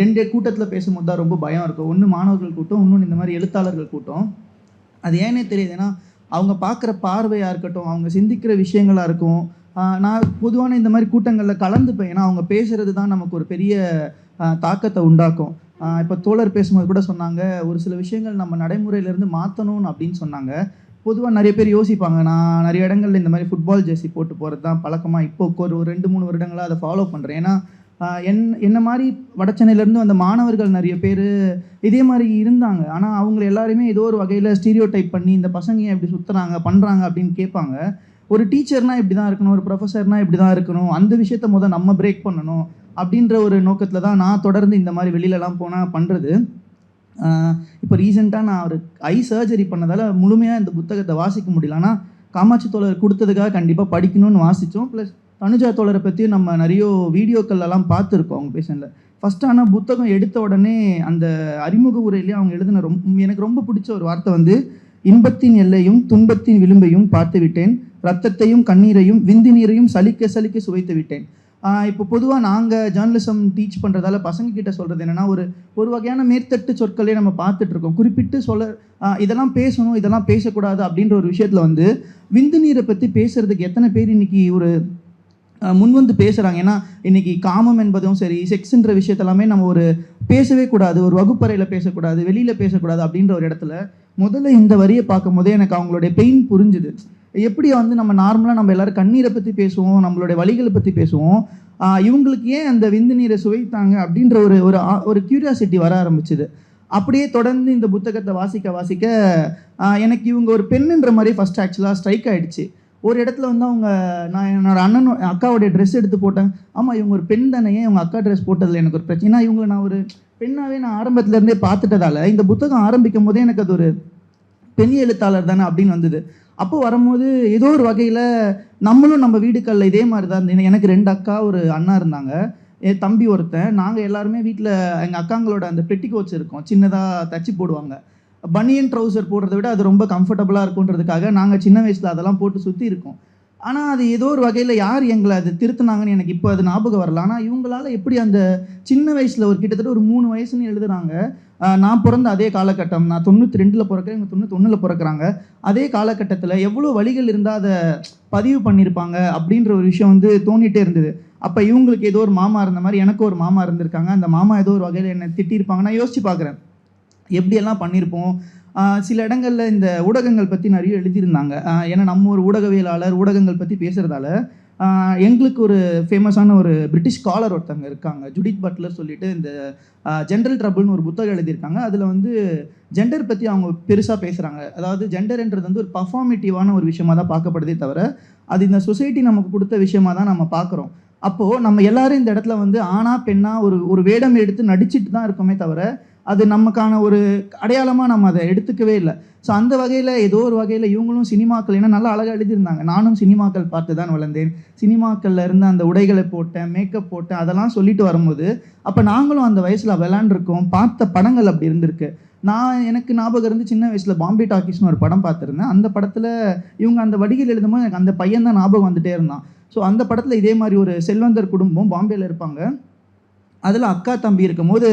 ரெண்டு கூட்டத்தில் பேசும்போது தான் ரொம்ப பயம் இருக்கும். ஒன்று மாணவர்கள் கூட்டம் இன்னொன்று இந்த மாதிரி எழுத்தாளர்கள் கூட்டம். அது ஏனே தெரியுது. ஏன்னா அவங்க பார்க்குற பார்வையாக இருக்கட்டும் அவங்க சிந்திக்கிற விஷயங்களாக இருக்கும். நான் பொதுவான இந்த மாதிரி கூட்டங்களில் கலந்துப்பேன். ஏன்னா அவங்க பேசுகிறது தான் நமக்கு ஒரு பெரிய தாக்கத்தை உண்டாக்கும். இப்போ தோழர் பேசும்போது கூட சொன்னாங்க ஒரு சில விஷயங்கள் நம்ம நடைமுறையிலேருந்து மாற்றணும் அப்படின்னு சொன்னாங்க. பொதுவாக நிறைய பேர் யோசிப்பாங்க. நான் நிறைய இடங்கள்ல இந்த மாதிரி ஃபுட்பால் ஜெர்சி போட்டு போகிறது தான் பழக்கமாக இப்போ ஒரு ரெண்டு மூணு வருடங்களாக அதை ஃபாலோ பண்ணுறேன் ஏன்னா என் என்ன மாதிரி வடச்சென்னையிலேருந்து வந்த மாணவர்கள் நிறைய பேர் இதே மாதிரி இருந்தாங்க. ஆனால் அவங்க எல்லாருமே ஏதோ ஒரு வகையில் ஸ்டீரியோ டைப் பண்ணி இந்த பசங்க ஏன் இப்படி சுற்றுறாங்க பண்ணுறாங்க அப்படின்னு கேட்பாங்க. ஒரு டீச்சர்னால் இப்படி தான் இருக்கணும் ஒரு ப்ரொஃபஸர்னால் இப்படி தான் இருக்கணும் அந்த விஷயத்த முதல் நம்ம பிரேக் பண்ணணும் அப்படின்ற ஒரு நோக்கத்தில் தான் நான் தொடர்ந்து இந்த மாதிரி வெளியிலலாம் போனால் பண்ணுறது இப்போ ரீசெண்டாக நான் ஒரு ஐ சர்ஜரி பண்ணதால் முழுமையாக இந்த புத்தகத்தை வாசிக்க முடியல. ஆனால் காமாட்சி தோழர் கொடுத்ததுக்காக கண்டிப்பாக படிக்கணும்னு வாசித்தோம் ப்ளஸ் தனுஜா தோழரை பற்றி நம்ம நிறைய வீடியோக்கள் எல்லாம் பார்த்துருக்கோம் அவங்க பேஷனில். ஃபஸ்ட் ஆனால் புத்தகம் எடுத்த உடனே அந்த அறிமுக உரையிலேயே அவங்க எழுதின ரொம்ப எனக்கு ரொம்ப பிடிச்ச ஒரு வார்த்தை வந்து இன்பத்தின் எல்லையும் துன்பத்தின் விளிம்பையும் பார்த்து விட்டேன் ரத்தத்தையும் கண்ணீரையும் விந்து நீரையும் சலிக்க சலிக்க சுவைத்து விட்டேன். இப்போ பொதுவாக நாங்கள் ஜேர்னலிசம் டீச் பண்ணுறதால பசங்க கிட்ட சொல்கிறது என்னென்னா ஒரு ஒரு வகையான மேற்தட்டு சொற்களே நம்ம பார்த்துட்ருக்கோம் குறிப்பிட்டு சொல்ல இதெல்லாம் பேசணும் இதெல்லாம் பேசக்கூடாது அப்படின்ற ஒரு விஷயத்தில் வந்து விந்து நீரை பற்றி பேசுறதுக்கு எத்தனை பேர் இன்னைக்கு ஒரு முன் வந்து பேசுகிறாங்க ஏன்னா இன்னைக்கு காமம் என்பதும் சரி செக்ஸுன்ற விஷயத்தெல்லாமே நம்ம ஒரு பேசவே கூடாது ஒரு வகுப்பறையில் பேசக்கூடாது வெளியில் பேசக்கூடாது அப்படின்ற ஒரு இடத்துல முதல்ல இந்த வரியை பார்க்கும் போதே எனக்கு அவங்களுடைய பெயின் புரிஞ்சுது. எப்படி வந்து நம்ம நார்மலாக நம்ம எல்லாரும் கண்ணீரை பற்றி பேசுவோம் நம்மளுடைய வழிகளை பற்றி பேசுவோம் இவங்களுக்கு ஏன் அந்த விந்து நீரை சுவைத்தாங்க அப்படின்ற ஒரு ஒரு ஆ- ஒரு கியூரியாசிட்டி வர ஆரம்பிச்சுது. அப்படியே தொடர்ந்து இந்த புத்தகத்தை வாசிக்க வாசிக்க எனக்கு இவங்க ஒரு பெண்ணுன்ற மாதிரி ஃபஸ்ட் ஆக்சுவலாக ஸ்ட்ரைக் ஆகிடுச்சு ஒரு இடத்துல வந்து அவங்க நான் என்னோட அண்ணன் அக்காவுடைய ட்ரெஸ் எடுத்து போட்டேன். ஆமாம் இவங்க ஒரு பெண் தானே இவங்க அக்கா ட்ரெஸ் போட்டதில் எனக்கு ஒரு பிரச்சனை? இவங்க நான் ஒரு பெண்ணாகவே நான் ஆரம்பத்துலேருந்தே பார்த்துட்டதால இந்த புத்தகம் ஆரம்பிக்கும் போதே எனக்கு அது ஒரு பெண் எழுத்தாளர் தானே அப்படின்னு வந்தது. அப்போ வரும்போது ஏதோ ஒரு வகையில் நம்மளும் நம்ம வீடுகளில் இதே மாதிரி தான் இருந்தது. எனக்கு ரெண்டு அக்கா ஒரு அண்ணா இருந்தாங்க. என் தம்பி ஒருத்தன். நாங்கள் எல்லாருமே வீட்டில் எங்கள் அக்காங்களோட அந்த பெட்டி கோச் இருக்கும். சின்னதாக தச்சு போடுவாங்க. பனியன் ட்ரௌசர் போடுறத விட அது ரொம்ப கம்ஃபர்டபுளாக இருக்குன்றதுக்காக நாங்கள் சின்ன வயசில் அதெல்லாம் போட்டு சுற்றி இருக்கோம். ஆனால் அது ஏதோ ஒரு வகையில் யார் எங்களை அது திருத்தினாங்கன்னு எனக்கு இப்போ அது ஞாபகம் வரல. ஆனால் இவங்களால எப்படி அந்த சின்ன வயசில் ஒரு கிட்டத்தட்ட ஒரு மூணு வயசுன்னு எழுதுறாங்க. நான் பிறந்த அதே காலகட்டம். நான் தொண்ணூற்றி ரெண்டில் பிறக்கிறேன் இவங்க தொண்ணூத்தொன்னில் பிறக்கிறாங்க. அதே காலகட்டத்தில் எவ்வளோ வழிகள் இருந்தால் அதை பதிவு பண்ணியிருப்பாங்க அப்படின்ற ஒரு விஷயம் வந்து தோண்டிகிட்டே இருந்தது. அப்போ இவங்களுக்கு ஏதோ ஒரு மாமா இருந்த மாதிரி எனக்கு ஒரு மாமா இருந்திருக்காங்க. அந்த மாமா ஏதோ ஒரு வகையில் என்னை திட்டியிருப்பாங்க நான் யோசிச்சு பார்க்குறேன். எப்படியெல்லாம் பண்ணியிருப்போம்? சில இடங்களில் இந்த ஊடகங்கள் பற்றி நிறைய எழுதியிருந்தாங்க. ஏன்னா நம்ம ஒரு ஊடகவியலாளர் ஊடகங்கள் பற்றி பேசுகிறதால எங்களுக்கு ஒரு ஃபேமஸான ஒரு பிரிட்டிஷ் ஸ்காலர் ஒருத்தவங்க இருக்காங்க. ஜுடித் பட்லர் சொல்லிட்டு இந்த ஜென்ரல் ட்ரபுள்னு ஒரு புத்தகம் எழுதியிருக்காங்க. அதில் வந்து ஜெண்டர் பற்றி அவங்க பெருசாக பேசுகிறாங்க அதாவது ஜெண்டர்ன்றது வந்து ஒரு பர்ஃபார்மேட்டிவான ஒரு விஷயமா தான் பார்க்கப்படுதே தவிர அது இந்த சொசைட்டி நமக்கு கொடுத்த விஷயமா தான் நம்ம பார்க்குறோம். அப்போது நம்ம எல்லாரும் இந்த இடத்துல வந்து ஆணா பெண்ணா ஒரு ஒரு வேடம் எடுத்து நடிச்சிட்டு தான் இருக்கோமே தவிர அது நமக்கான ஒரு அடையாளமாக நம்ம அதை எடுத்துக்கவே இல்லை. ஸோ அந்த வகையில் ஏதோ ஒரு வகையில் இவங்களும் சினிமாக்கள் ஏன்னா நல்லா அழகாக எழுதியிருந்தாங்க. நானும் சினிமாக்கள் பார்த்து தான் வளர்ந்தேன். சினிமாக்கள்ல இருந்து அந்த உடைகளை போட்டேன் மேக்கப் போட்டேன் அதெல்லாம் சொல்லிட்டு வரும்போது அப்போ நாங்களும் அந்த வயசில் விளாண்டுருக்கோம் பார்த்த படங்கள் அப்படி இருந்திருக்கு. நான் எனக்கு ஞாபகம் இருந்து சின்ன வயசில் பாம்பே டாக்கிஸ்னு ஒரு படம் பார்த்துருந்தேன். அந்த படத்தில் இவங்க அந்த வடிகள் எழுதும்போது எனக்கு அந்த பையன் தான் ஞாபகம் வந்துட்டே இருந்தான். ஸோ அந்த படத்தில் இதே மாதிரி ஒரு செல்வந்தர் குடும்பம் பாம்பேல இருப்பாங்க. அதில் அக்கா தம்பி இருக்கும்போது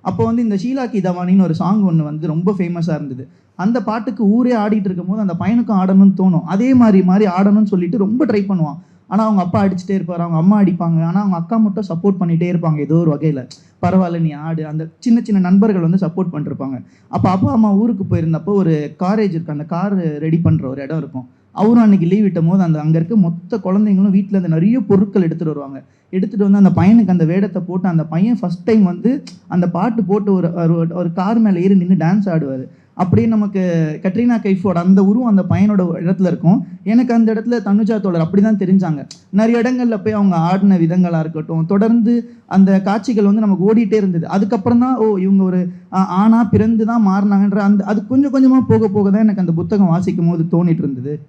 அப்போ வந்து இந்த ஷீலா கி தவானின்னு ஒரு சாங் ஒன்று வந்து ரொம்ப ஃபேமஸாக இருந்தது. அந்த பாட்டுக்கு ஊரே ஆடிட்டு இருக்கும்போது அந்த பையனுக்கும் ஆடணும்னு தோணும். அதே மாதிரி மாதிரி ஆடணும்னு சொல்லிட்டு ரொம்ப ட்ரை பண்ணுவான். ஆனால் அவங்க அப்பா அடிச்சுட்டே இருப்பார் அவங்க அம்மா அடிப்பாங்க. ஆனால் அவங்க அக்கா மட்டும் சப்போர்ட் பண்ணிகிட்டே இருப்பாங்க. ஏதோ ஒரு வகையில். பரவாயில்ல நீ ஆடு. அந்த சின்ன சின்ன நண்பர்கள் வந்து சப்போர்ட் பண்ணிருப்பாங்க. அப்போ அப்பா அம்மா ஊருக்கு போயிருந்தப்போ ஒரு காரேஜ் இருக்கு. அந்த கார் ரெடி பண்ணுற ஒரு இடம் இருக்கும். அவரும் அன்னைக்கு லீவ் விட்டும் போது அந்த அங்கே இருக்க மொத்த குழந்தைங்களும் வீட்டில் இருந்து நிறைய பொருட்கள் எடுத்துகிட்டு வருவாங்க. எடுத்துகிட்டு வந்து அந்த பையனுக்கு அந்த வேடத்தை போட்டு அந்த பையன் ஃபஸ்ட் டைம் வந்து அந்த பாட்டு போட்டு ஒரு ஒரு- ஒரு கார் மேலே ஏறி நின்று டான்ஸ் ஆடுவார். அப்படியே நமக்கு கட்ரினா கைஃபோட அந்த உருவம் அந்த பையனோட இடத்துல இருக்கும். எனக்கு அந்த இடத்துல தனுஜா தோழர் அப்படி தான் தெரிஞ்சாங்க. நிறைய இடங்களில் போய் அவங்க ஆடின விதங்களாக இருக்கட்டும் தொடர்ந்து அந்த காட்சிகள் வந்து நமக்கு ஓடிட்டே இருந்தது. அதுக்கப்புறம் தான் ஓ இவங்க ஒரு ஆணாக பிறந்து தான் மாறினாங்கன்ற அந்த அது கொஞ்சம் கொஞ்சமாக போக போக தான் எனக்கு அந்த புத்தகம் வாசிக்கும் போது தோணிட்டு இருந்தது.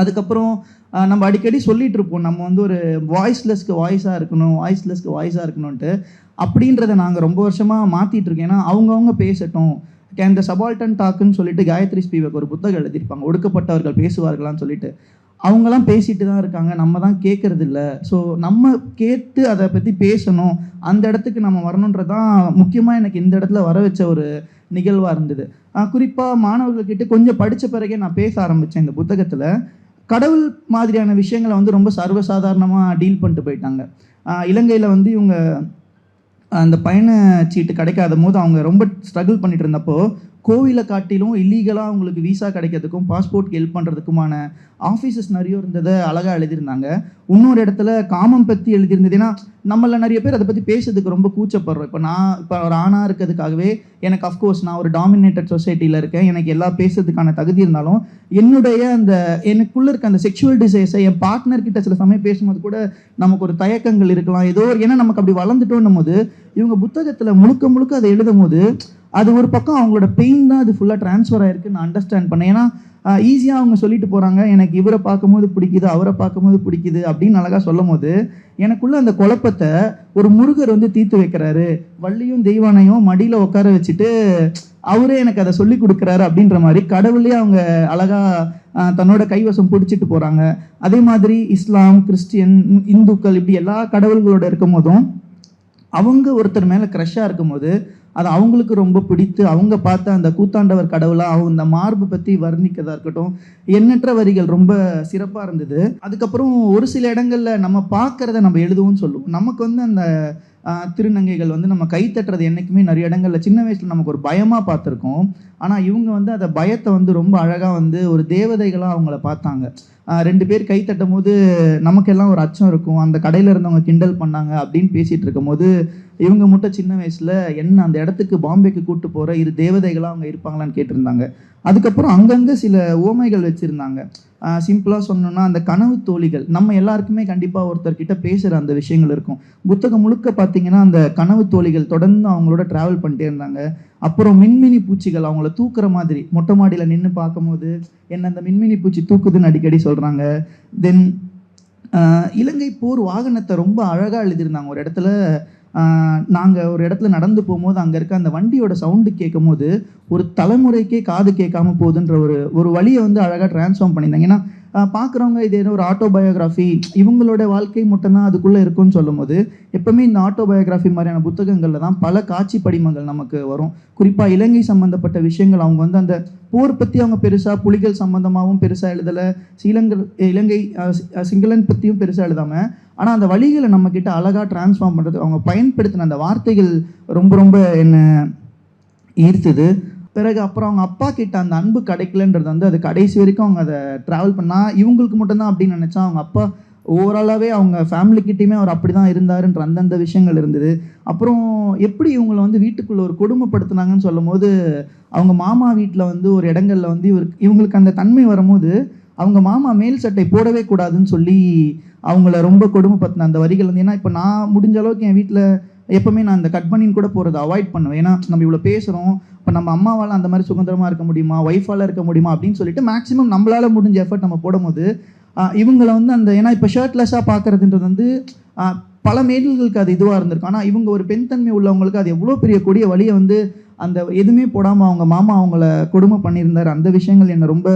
அதுக்கப்புறம் நம்ம அடிக்கடி சொல்லிட்டு இருப்போம் நம்ம வந்து ஒரு வாய்ஸ்லெஸ்க்கு வாய்ஸாக இருக்கணும் வாய்ஸ்லெஸ்க்கு வாய்ஸாக இருக்கணும்ன்ட்டு. அப்படின்றத நாங்கள் ரொம்ப வருஷமாக மாற்றிட்டு இருக்கோம் ஏன்னா அவங்கவுங்க பேசட்டும். இந்த சபால்டன் டாக்குன்னு சொல்லிட்டு காயத்ரி ஸ்பீவக் ஒரு புத்தகம் எழுதியிருப்பாங்க. ஒடுக்கப்பட்டவர்கள் பேசுவார்களான்னு சொல்லிட்டு. அவங்கெல்லாம் பேசிட்டு தான் இருக்காங்க. நம்ம தான் கேட்கறது இல்லை ஸோ நம்ம கேட்டு அதை பற்றி பேசணும். அந்த இடத்துக்கு நம்ம வரணுன்றது தான் முக்கியமாக எனக்கு இந்த இடத்துல வர வச்ச ஒரு நிகழ்வாக இருந்தது. குறிப்பாக மாணவர்கள்கிட்ட கொஞ்சம் படித்த பிறகே நான் பேச ஆரம்பித்தேன் இந்த புத்தகத்தில். கடவுள் மாதிரியான விஷயங்களை வந்து ரொம்ப சர்வசாதாரணமாக டீல் பண்ணிட்டு போயிட்டாங்க. இலங்கையில் வந்து இவங்க அந்த பயண சீட்டு கிடைக்காத போது அவங்க ரொம்ப ஸ்ட்ரகிள் பண்ணிட்டு இருந்தப்போ கோவிலை காட்டிலும் இல்லீகலாக அவங்களுக்கு விசா கிடைக்கிறதுக்கும் பாஸ்போர்ட்க்கு ஹெல்ப் பண்ணுறதுக்குமான ஆஃபீஸஸ் நிறைய இருந்ததை அழகாக எழுதியிருந்தாங்க. இன்னொரு இடத்துல காமம் பற்றி எழுதியிருந்தது ஏன்னா நம்மள நிறைய பேர் அதை பற்றி பேசுறதுக்கு ரொம்ப கூச்சப்படுறோம். இப்போ நான் இப்போ ஒரு ஆணாக இருக்கிறதுக்காகவே எனக்கு அஃப்கோர்ஸ் நான் ஒரு டாமினேட்டட் சொசைட்டியில் இருக்கேன். எனக்கு எல்லா பேசுறதுக்கான தகுதி இருந்தாலும் என்னுடைய அந்த எனக்குள்ளே இருக்க அந்த செக்ஷுவல் டிசைஸை என் பார்ட்னர் கிட்ட சில சமயம் பேசும்போது கூட நமக்கு ஒரு தயக்கங்கள் இருக்கலாம். ஏதோ ஒரு- ஏன்னா நமக்கு அப்படி வளர்ந்துட்டோன்னும் போது இவங்க புத்தகத்தில் முழுக்க முழுக்க அதை எழுதும் போது அது ஒரு பக்கம் அவங்களோட பெயின் தான் அது ஃபுல்லாக ட்ரான்ஸ்ஃபர் ஆகிருக்கு நான் அண்டர்ஸ்டாண்ட் பண்ணேன். ஏன்னா ஈஸியாக அவங்க சொல்லிட்டு போகிறாங்க எனக்கு இவரை பார்க்கும்போது பிடிக்குது அவரை பார்க்கும்போது பிடிக்குது அப்படின்னு அழகாக சொல்லும் போது எனக்குள்ள அந்த குழப்பத்தை ஒரு முருகர் வந்து தீர்த்து வைக்கிறாரு. வள்ளியும் தெய்வானையும் மடியில் உட்கார வச்சுட்டு அவரே எனக்கு அதை சொல்லி கொடுக்குறாரு அப்படின்ற மாதிரி கடவுளே அவங்க அழகா தன்னோட கைவசம் பிடிச்சிட்டு போகிறாங்க அதே மாதிரி இஸ்லாம் கிறிஸ்டியன் இந்துக்கள் இப்படி எல்லா கடவுள்களோட இருக்கும் போதும் அவங்க ஒருத்தர் மேலே க்ரஷ்ஷாக இருக்கும்போது அது அவங்களுக்கு ரொம்ப பிடித்து அவங்க பார்த்த அந்த கூத்தாண்டவர் கடவுளாக அவங்க அந்த மார்பு பற்றி வர்ணிக்கிறதா இருக்கட்டும் எண்ணற்ற வரிகள் ரொம்ப சிறப்பாக இருந்தது. அதுக்கப்புறம் ஒரு சில இடங்களில் நம்ம பார்க்குறத நம்ம எழுதுவோம்னு சொல்லுவோம். நமக்கு வந்து அந்த திருநங்கைகள் வந்து நம்ம கை தட்டுறது என்றைக்குமே நிறைய இடங்களில் சின்ன வயசில் நமக்கு ஒரு பயமாக பார்த்துருக்கோம். ஆனால் இவங்க வந்து அந்த பயத்தை வந்து ரொம்ப அழகாக வந்து ஒரு தேவதைகளாக அவங்கள பார்த்தாங்க. ரெண்டு பேர் கை தட்டும் போது நமக்கெல்லாம் ஒரு அச்சம் இருக்கும். அந்த கடையில் இருந்தவங்க கிண்டல் பண்ணாங்க அப்படின்னு பேசிகிட்டு இருக்கும்போது இவங்க மட்டும் சின்ன வயசில் என்ன அந்த இடத்துக்கு பாம்பேக்கு கூப்பிட்டு போகிற இரு தேவதைகளாக அவங்க இருப்பாங்களான்னு கேட்டிருந்தாங்க. அதுக்கப்புறம் அங்கங்கே சில ஓமைகள் வச்சுருந்தாங்க. சிம்பிளாக சொன்னோன்னா அந்த கனவு தோழிகள் நம்ம எல்லாருக்குமே கண்டிப்பாக ஒருத்தர்கிட்ட பேசுகிற அந்த விஷயங்கள் இருக்கும். புத்தகம் முழுக்க பார்த்தீங்கன்னா அந்த கனவு தோழிகள் தொடர்ந்து அவங்களோட ட்ராவல் பண்ணிட்டே இருந்தாங்க. அப்புறம் மின்மினி பூச்சிகள் அவங்கள தூக்குற மாதிரி மொட்டை மாடியில் நின்று பார்க்கும்போது என்ன அந்த மின்மினி பூச்சி தூக்குதுன்னு அடிக்கடி சொல்கிறாங்க தென் இலங்கை போர் வாகனத்தை ரொம்ப அழகாக எழுதியிருந்தாங்க. ஒரு இடத்துல நாங்கள் ஒரு இடத்துல நடந்து போகும்போது அங்கே இருக்க அந்த வண்டியோட சவுண்டு கேட்கும் போது ஒரு தலைமுறைக்கே காது கேட்காம போகுதுன்ற ஒரு ஒரு வழியை வந்து அழகாக ட்ரான்ஸ்ஃபார்ம் பண்ணியிருந்தாங்க. ஏன்னா பார்க்குறவங்க இது ஏதோ ஒரு ஆட்டோபயோகிராஃபி இவங்களோட வாழ்க்கை மட்டும்தான் அதுக்குள்ளே இருக்கும்னு சொல்லும்போது எப்பவுமே இந்த ஆட்டோபயோகிராஃபி மாதிரியான புத்தகங்களில் தான் பல காட்சி படிமங்கள் நமக்கு வரும். குறிப்பாக இலங்கை சம்மந்தப்பட்ட விஷயங்கள் அவங்க வந்து அந்த போர் பற்றி அவங்க பெருசாக புலிகள் சம்மந்தமாகவும் பெருசாக எழுதலை. ஸ்ரீலங்கர் இலங்கை சிங்களன் பற்றியும் பெருசாக எழுதாமல் ஆனால் அந்த வழிகளை நம்மக்கிட்ட அழகாக ட்ரான்ஸ்ஃபார்ம் பண்ணுறது அவங்க பயன்படுத்தின அந்த வார்த்தைகள் ரொம்ப ரொம்ப என்ன ஈர்த்துது. பிறகு அப்புறம் அவங்க அப்பா கிட்ட அந்த அன்பு கிடைக்கலன்றது வந்து அது கடைசி வரைக்கும் அவங்க அதை ட்ராவல் பண்ணால் இவங்களுக்கு மட்டும்தான் அப்படின்னு நினச்சா அவங்க அப்பா ஓவராலாகவே அவங்க ஃபேமிலிக்கிட்டேயுமே அவர் அப்படி தான் இருந்தாருன்ற அந்தந்த விஷயங்கள் இருந்தது. அப்புறம் எப்படி இவங்களை வந்து வீட்டுக்குள்ளே ஒரு கொடுமைப்படுத்துனாங்கன்னு சொல்லும்போது அவங்க மாமா வீட்டில் வந்து ஒரு இடங்கள்ல வந்து இவர் இவங்களுக்கு அந்த தன்மை வரும்போது அவங்க மாமா மேல் சட்டை போடவே கூடாதுன்னு சொல்லி அவங்கள ரொம்ப கொடுமைப்படுத்தின அந்த வரிகள் வந்து. ஏன்னா இப்போ நான் முடிஞ்ச அளவுக்கு என் வீட்டில் எப்பவுமே நான் அந்த கட் பண்ணின்னு கூட போகிறத அவாய்ட் பண்ணுவேன். ஏன்னா நம்ம இவ்வளோ பேசுகிறோம் இப்போ நம்ம அம்மாவால் அந்த மாதிரி சுதந்திரமாக இருக்க முடியுமா ஒய்ஃபால் இருக்க முடியுமா அப்படின்னு சொல்லிட்டு மேக்ஸிமம் நம்மளால் முடிஞ்ச எஃபர்ட் நம்ம போடும்போது இவங்களை வந்து அந்த ஏன்னா இப்போ ஷர்ட்லெஸ்ஸாக பார்க்குறதுன்றது வந்து பல மேடல்களுக்கு அது இதுவாக இருந்திருக்கும் ஆனால் இவங்க ஒரு பெண் தன்மை உள்ளவங்களுக்கு அது எவ்வளோ பெரிய கொடிய வழியை வந்து அந்த எதுவுமே போடாமல் அவங்க மாமா அவங்கள கொடுமை பண்ணியிருந்தார். அந்த விஷயங்கள் என்னை ரொம்ப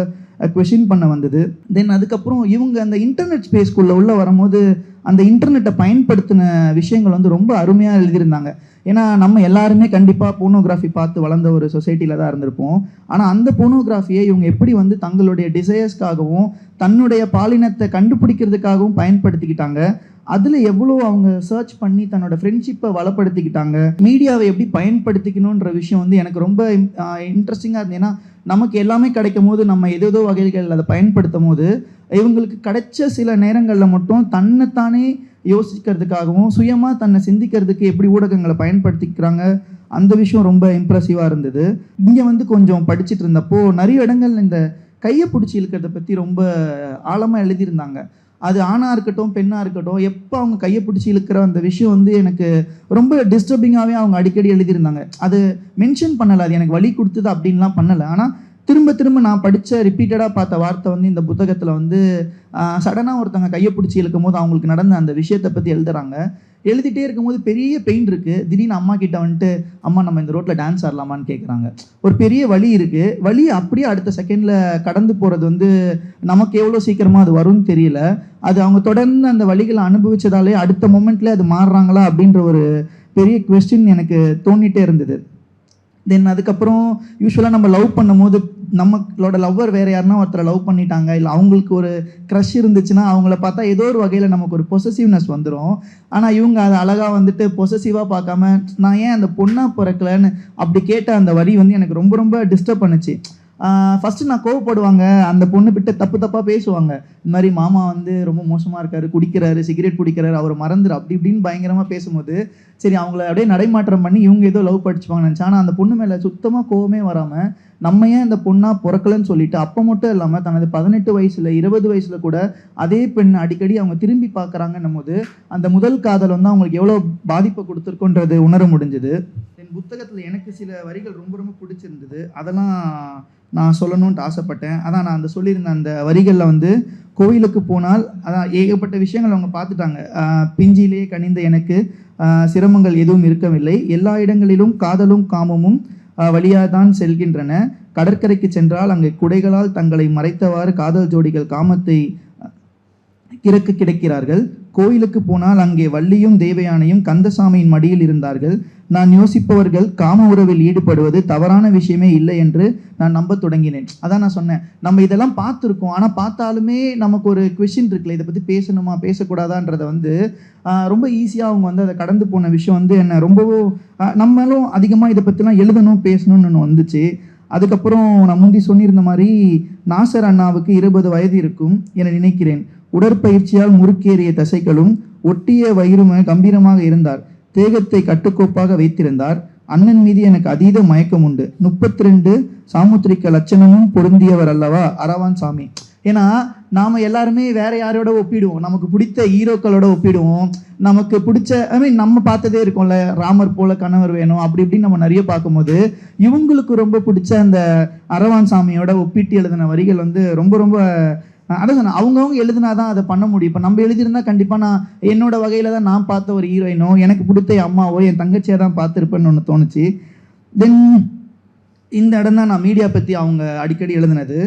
கொஷின் பண்ண வந்தது. தென் அதுக்கப்புறம் இவங்க அந்த இன்டர்நெட் ஸ்பேஸ்க்குள்ளே உள்ள வரும்போது அந்த இன்டர்நெட்டை பயன்படுத்தின விஷயங்கள் வந்து ரொம்ப அருமையாக எழுதியிருந்தாங்க. ஏன்னா நம்ம எல்லாருமே கண்டிப்பாக போனோகிராஃபி பார்த்து வளர்ந்த ஒரு சொசைட்டியில் தான் இருந்திருப்போம். ஆனால் அந்த போனோகிராஃபியை இவங்க எப்படி வந்து தங்களுடைய டிசையர்ஸ்க்காகவும் தன்னுடைய பாலினத்தை கண்டுபிடிக்கிறதுக்காகவும் பயன்படுத்திக்கிட்டாங்க. அதில் எவ்வளோ அவங்க சர்ச் பண்ணி தன்னோட ஃப்ரெண்ட்ஷிப்பை வளப்படுத்திக்கிட்டாங்க மீடியாவை எப்படி பயன்படுத்திக்கணுன்ற விஷயம் வந்து எனக்கு ரொம்ப இன்ட்ரெஸ்டிங்காக இருந்தது. ஏன்னா நமக்கு எல்லாமே கிடைக்கும் போது நம்ம ஏதேதோ வகைகள் அதை பயன்படுத்தும் போது இவங்களுக்கு கிடைச்ச சில நேரங்களில் மட்டும் தன்னைத்தானே யோசிக்கிறதுக்காகவும் சுயமாக தன்னை சிந்திக்கிறதுக்கு எப்படி ஊடகங்களை பயன்படுத்திக்கிறாங்க அந்த விஷயம் ரொம்ப இம்ப்ரெசிவாக இருந்தது. இங்கே வந்து கொஞ்சம் படிச்சுட்டு இருந்தப்போ நிறைய இடங்கள்ல இந்த கையை பிடிச்சி இழுக்கிறத பற்றி ரொம்ப ஆழமாக எழுதியிருந்தாங்க. அது ஆணாக இருக்கட்டும் பெண்ணாக இருக்கட்டும் எப்போ அவங்க கையை பிடிச்சி இழுக்கிற அந்த விஷயம் வந்து எனக்கு ரொம்ப டிஸ்டர்பிங்காகவே அவங்க அடிக்கடி எழுதியிருந்தாங்க. அது மென்ஷன் பண்ணலை அது எனக்கு வழி கொடுத்தது அப்படின்லாம் பண்ணலை. ஆனால் திரும்ப திரும்ப நான் படித்த ரிப்பீட்டடாக பார்த்த வார்த்தை வந்து இந்த புத்தகத்தில் வந்து சடனாக ஒருத்தவங்க கையை பிடிச்சி இழுக்கும் போது அவங்களுக்கு நடந்த அந்த விஷயத்தை பற்றி எழுதுகிறாங்க எழுதிட்டே இருக்கும்போது பெரிய பெயின் இருக்குது திடீர்னு அம்மா கிட்ட வந்துட்டு அம்மா நம்ம இந்த ரோட்டில் டான்ஸ் ஆடலாமான்னு கேட்குறாங்க ஒரு பெரிய வழி இருக்குது வழி அப்படியே அடுத்த செகண்டில் கடந்து போகிறது வந்து நமக்கு எவ்வளோ சீக்கிரமாக அது வரும்னு தெரியல. அது அவங்க தொடர்ந்து அந்த வழிகளை அனுபவிச்சதாலே அடுத்த மூமெண்ட்டில் அது மாறுறாங்களா அப்படின்ற ஒரு பெரிய கொஸ்டின் எனக்கு தோண்டிகிட்டே இருந்தது. தென் அதுக்கப்புறம் யூஸ்வலாக நம்ம லவ் பண்ணும்போது நம்மளோட லவ்வர் வேறு யாருன்னா ஒருத்தரை லவ் பண்ணிட்டாங்க இல்லை அவங்களுக்கு ஒரு க்ரஷ் இருந்துச்சுன்னா அவங்கள பார்த்தா ஏதோ ஒரு வகையில் நமக்கு ஒரு பொசசிவ்னஸ் வந்துடும் ஆனால் இவங்க அதை அழகாக வந்துட்டு பொசசிவாக பார்க்காம நான் ஏன் அந்த பொண்ணாக பிறக்கலன்னு அப்படி கேட்ட அந்த வரி வந்து எனக்கு ரொம்ப ரொம்ப டிஸ்டர்ப் பண்ணுச்சு. ஃபஸ்ட்டு நான் கோவப்படுவாங்க. அந்த பொண்ணு கிட்ட தப்பு தப்பாக பேசுவாங்க. இந்த மாதிரி மாமா வந்து ரொம்ப மோசமாக இருக்காரு குடிக்கிறாரு சிகரெட் குடிக்கிறாரு அவர் மறந்துரு அப்படி இப்படின்னு பயங்கரமாக பேசும்போது சரி அவங்கள அப்படியே நடைமாற்றம் பண்ணி இவங்க ஏதோ லவ் படிச்சுப்பாங்க நினச்சா ஆனால் அந்த பொண்ணு மேலே சுத்தமாக கோவமே வராமல் நம்ம ஏன் இந்த பொண்ணாக பிறக்கலன்னு சொல்லிட்டு அப்போ மட்டும் இல்லாமல் தனது பதினெட்டு வயசில் இருபது வயசில் கூட அதே பெண் அடிக்கடி அவங்க திரும்பி பார்க்குறாங்கன்னும் போது அந்த முதல் காதல் வந்து அவங்களுக்கு எவ்வளோ பாதிப்பை கொடுத்துருக்கோன்றது உணர முடிஞ்சுது. புத்தகத்தில் எனக்கு சில வரிகள் ரொம்ப ரொம்ப பிடிச்சிருந்தது. அதெல்லாம் நான் சொல்லணும்ன்ட்டு ஆசைப்பட்டேன். அதான் நான் அந்த சொல்லியிருந்த அந்த வரிகளில் வந்து கோயிலுக்கு போனால் அதான் ஏகப்பட்ட விஷயங்கள் அவங்க பார்த்துட்டாங்க. பிஞ்சிலே கனிந்த எனக்கு சிரமங்கள் எதுவும் இருக்கவில்லை. எல்லா இடங்களிலும் காதலும் காமமும் வழியாக தான் செல்கின்றன. கடற்கரைக்கு சென்றால் அங்கே குடைகளால் தங்களை மறைத்தவாறு காதல் ஜோடிகள் காமத்தை கிறக்கு கிடைக்கிறார்கள். கோயிலுக்கு போனால் அங்கே வள்ளியும் தேவயானையும் கந்தசாமியின் மடியில் இருந்தார்கள். நான் யோசிப்பவர்கள் காம உறவில் ஈடுபடுவது தவறான விஷயமே இல்லை என்று நான் நம்ப தொடங்கினேன். அதான் நான் சொன்னேன். நம்ம இதெல்லாம் பார்த்துருக்கோம். ஆனால் பார்த்தாலுமே நமக்கு ஒரு கொஷின் இருக்குல்ல இதை பற்றி பேசணுமா பேசக்கூடாதான்றதை வந்து ரொம்ப ஈஸியாக அவங்க வந்து அதை கடந்து போன விஷயம் வந்து என்ன ரொம்பவும் நம்மளும் அதிகமாக இதை பற்றிலாம் எழுதணும் பேசணும்னு ஒன்று வந்துச்சு. அதுக்கப்புறம் நான் முந்தி சொல்லியிருந்த மாதிரி நாசர் அண்ணாவுக்கு இருபது வயது இருக்கும் என நினைக்கிறேன். உடற்பயிற்சியால் முறுக்கேறிய தசைகளும் ஒட்டிய வயிறும கம்பீரமாக இருந்தார். தேகத்தை கட்டுக்கோப்பாக வைத்திருந்தார். அண்ணன் மீது எனக்கு அதீத மயக்கம் உண்டு. முப்பத்தி ரெண்டு சாமுத்திரிக்க லட்சணமும் பொருந்தியவர் அல்லவா? அரவான் சாமி. ஏன்னா நாம எல்லாருமே வேற யாரோட ஒப்பிடுவோம். நமக்கு பிடித்த ஹீரோக்களோட ஒப்பிடுவோம். நமக்கு பிடிச்ச ஐ மீன் நம்ம பார்த்ததே இருக்கோம்ல. ராமர் போல கணவர் வேணும். அப்படி இப்படின்னு நம்ம நிறைய பார்க்கும்போது இவங்களுக்கு ரொம்ப பிடிச்ச அந்த அரவான் சாமியோட ஒப்பிட்டு எழுதின வரிகள் வந்து ரொம்ப ரொம்ப அதான் சொன்னேன் அவங்கவுங்க எழுதினாதான் அதை பண்ண முடியும். இப்போ நம்ம எழுதியிருந்தா கண்டிப்பாக நான் என்னோட வகையில் தான் நான் பார்த்த ஒரு ஹீரோயினோ எனக்கு பிடித்த அம்மாவோ என் தங்கச்சியாக தான் பார்த்துருப்பேன்னு ஒன்று தோணுச்சு. தென் இந்த இடம் தான் நான் மீடியா பற்றி அவங்க அடிக்கடி எழுதினது.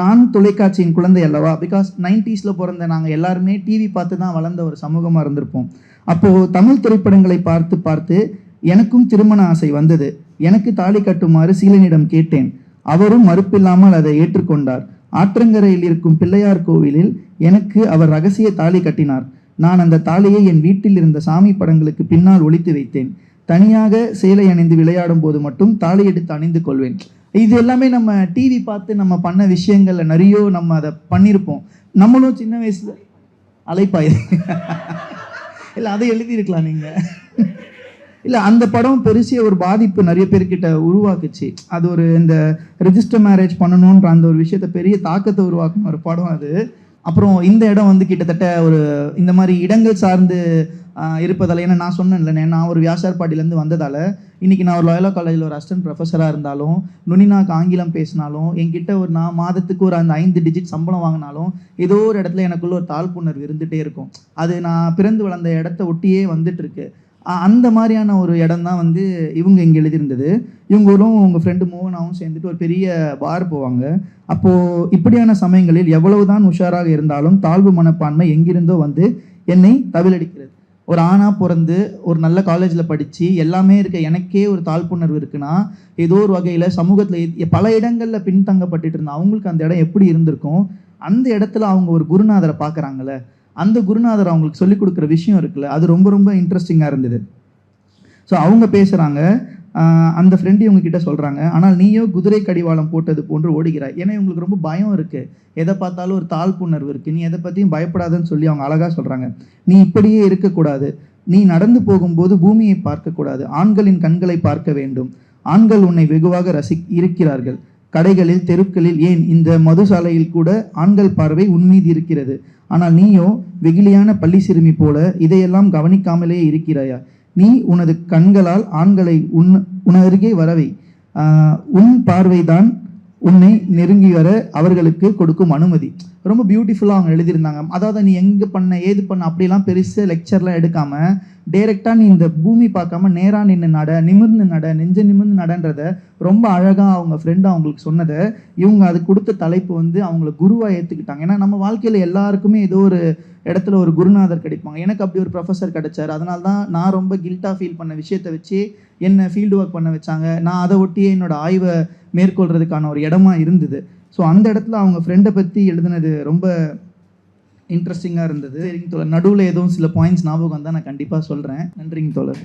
நான் தொலைக்காட்சியின் குழந்தை அல்லவா? பிகாஸ் நைன்டிஸில் பிறந்த நாங்கள் எல்லாருமே டிவி பார்த்து தான் வளர்ந்த ஒரு சமூகமாக இருந்திருப்போம். அப்போது தமிழ் திரைப்படங்களை பார்த்து பார்த்து எனக்கும் திருமண ஆசை வந்தது. எனக்கு தாலி கட்டுமாறு சீலனிடம் கேட்டேன். அவரும் மறுப்பில்லாமல் அதை ஏற்றுக்கொண்டார். ஆற்றங்கரையில் இருக்கும் பிள்ளையார் கோவிலில் எனக்கு அவர் ரகசிய தாலி கட்டினார். நான் அந்த தாலியை என் வீட்டில் இருந்த சாமி படங்களுக்கு பின்னால் ஒளித்து வைத்தேன். தனியாக சேலை அணிந்து விளையாடும் போது மட்டும் தாலி எடுத்து அணிந்து கொள்வேன். இது எல்லாமே நம்ம டிவி பார்த்து நம்ம பண்ண விஷயங்கள்ல நிறைய நம்ம அதை பண்ணியிருப்போம். நம்மளும் சின்ன வயசுல அலைப்பாய் இல்லை அதை எழுதியிருக்கலாம் நீங்கள் இல்லை அந்த படம் பெருசிய ஒரு பாதிப்பு நிறைய பேர்கிட்ட உருவாக்குச்சு. அது ஒரு இந்த ரெஜிஸ்டர் மேரேஜ் பண்ணணுன்ற அந்த ஒரு விஷயத்த பெரிய தாக்கத்தை உருவாக்குன ஒரு படம் அது. அப்புறம் இந்த இடம் வந்து கிட்டத்தட்ட ஒரு இந்த மாதிரி இடங்கள் சார்ந்து இருப்பதால் ஏன்னா நான் சொன்னேன்ல நான் ஒரு வியாசார்பாடியிலேருந்து வந்ததால் இன்றைக்கி நான் ஒரு லோயலா காலேஜில் ஒரு அசிஸ்டன்ட் ப்ரொஃபஸராக இருந்தாலும் நுனினாக்கு ஆங்கிலம் பேசினாலும் என்கிட்ட ஒரு நான் மாதத்துக்கு ஒரு அந்த ஐந்து டிஜிட் சம்பளம் வாங்கினாலும் ஏதோ ஒரு இடத்துல எனக்குள்ள ஒரு தாழ்ப்புணர்வு இருந்துகிட்டே இருக்கும். அது நான் பிறந்து வளர்ந்த இடத்த ஒட்டியே வந்துட்டுருக்கு அந்த மாதிரியான ஒரு இடம் தான் வந்து இவங்க இங்கே எழுதியிருந்தது. இவங்களும் உங்கள் ஃப்ரெண்டு மோகனாவும் சேர்ந்துட்டு ஒரு பெரிய பார் போவாங்க. அப்போது இப்படியான சமயங்களில் எவ்வளவுதான் உஷாராக இருந்தாலும் தாழ்வு மனப்பான்மை எங்கிருந்தோ வந்து என்னை தவிலடிக்கிறது. ஒரு ஆணாக பிறந்து ஒரு நல்ல காலேஜில் படித்து எல்லாமே இருக்க எனக்கே ஒரு தாழ்ப்புணர்வு இருக்குன்னா ஏதோ ஒரு வகையில் சமூகத்தில் பல இடங்களில் பின்தங்கப்பட்டு இருந்தால் அவங்களுக்கு அந்த இடம் எப்படி இருந்திருக்கும்? அந்த இடத்துல அவங்க ஒரு குருநாதரை பார்க்குறாங்களே அந்த குருநாதர் அவங்களுக்கு சொல்லிக் கொடுக்குற விஷயம் இருக்குல்ல அது ரொம்ப ரொம்ப இன்ட்ரெஸ்டிங்காக இருந்தது. ஸோ அவங்க பேசுகிறாங்க அந்த ஃப்ரெண்டு இவங்கக்கிட்ட சொல்கிறாங்க ஆனால் நீயோ குதிரை கடிவாளம் போட்டது போன்று ஓடுகிறாய். ஏன்னா இவங்களுக்கு ரொம்ப பயம் இருக்குது எதை பார்த்தாலும் ஒரு தாழ்ப்புணர்வு இருக்குது நீ எதை பற்றியும் பயப்படாதன்னு சொல்லி அவங்க அழகாக சொல்கிறாங்க நீ இப்படியே இருக்கக்கூடாது. நீ நடந்து போகும்போது பூமியை பார்க்கக்கூடாது. ஆண்களின் கண்களை பார்க்க வேண்டும். ஆண்கள் உன்னை வெகுவாக ரசி இருக்கிறார்கள். கடைகளில் தெருக்களில் ஏன் இந்த மதுசாலையில் கூட ஆண்கள் பார்வை உன்மீது இருக்கிறது? ஆனால் நீயோ வெகுளியான பள்ளி சிறுமி போல இதையெல்லாம் கவனிக்காமலே இருக்கிறாயா? நீ உனது கண்களால் ஆண்களை உன் உன் அருகே வரவை. உன் பார்வைதான் உன்னை நெருங்கி வர அவர்களுக்கு கொடுக்கும் அனுமதி. ரொம்ப பியூட்டிஃபுல்லாக அவங்க எழுதியிருந்தாங்க. அதாவது நீ எங்கே பண்ண ஏது பண்ண அப்படிலாம் பெருசு லெக்சர்லாம் எடுக்காமல் டைரெக்டாக நீ இந்த பூமி பார்க்காம நேராக நின்று நட நிமிர்ந்து நட நெஞ்ச நிமிர்ந்து நடன்றத ரொம்ப அழகாக அவங்க ஃப்ரெண்டு அவங்களுக்கு சொன்னதை. இவங்க அது கொடுத்த தலைப்பு வந்து அவங்கள குருவாக ஏற்றுக்கிட்டாங்க ஏன்னா நம்ம வாழ்க்கையில் எல்லாருக்குமே ஏதோ ஒரு இடத்துல ஒரு குருநாதர் கிடைப்பாங்க. எனக்கு அப்படி ஒரு ப்ரொஃபஸர் கிடைச்சார். அதனால தான் நான் ரொம்ப கில்ட்டாக ஃபீல் பண்ண விஷயத்தை வச்சு என்ன ஃபீல்டு ஒர்க் பண்ண வச்சாங்க. நான் அதை ஒட்டியே என்னோடய ஆய்வை மேற்கொள்கிறதுக்கான ஒரு இடமா இருந்தது. ஸோ அந்த இடத்துல அவங்க ஃப்ரெண்டை பற்றி எழுதுனது ரொம்ப இன்ட்ரெஸ்டிங்காக இருந்தது. சரிங்க தோழர். நடுவில் எதுவும் சில பாயிண்ட்ஸ் ஞாபகம் வந்தால் நான் கண்டிப்பாக சொல்கிறேன் நன்றிங்க தோழர்.